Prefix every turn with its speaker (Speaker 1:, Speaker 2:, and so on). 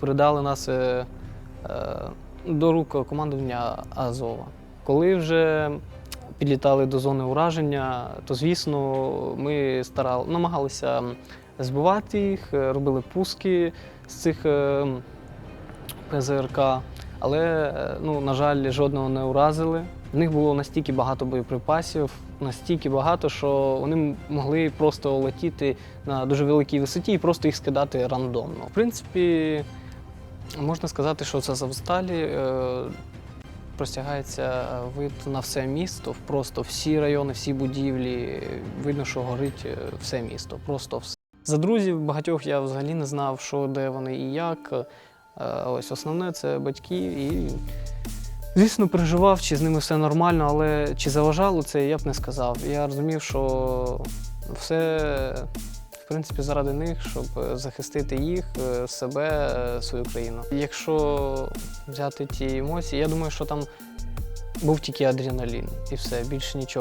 Speaker 1: Передали нас е, е, до рук командування Азова. Коли вже підлітали до зони ураження, то звісно ми старали, намагалися збивати їх, е, робили пуски з цих ПЗРК, але, ну, на жаль, жодного не уразили. В них було настільки багато боєприпасів, настільки багато, що вони могли просто летіти на дуже великій висоті і просто їх скидати рандомно. В принципі, можна сказати, що це Завсталі е, простягається вид на все місто, просто всі райони, всі будівлі. Видно, що горить е, все місто, просто все. За друзів багатьох я взагалі не знав, що де вони і як. Е, Ось основне це батьки. І, звісно, переживав, чи з ними все нормально, але чи заважало це, я б не сказав. Я розумів, що все принципі заради них, щоб е, захистити їх, е, себе, е, свою країну. Якщо взяти ті емоції, я думаю, що там був тільки адреналін і все, більше нічого.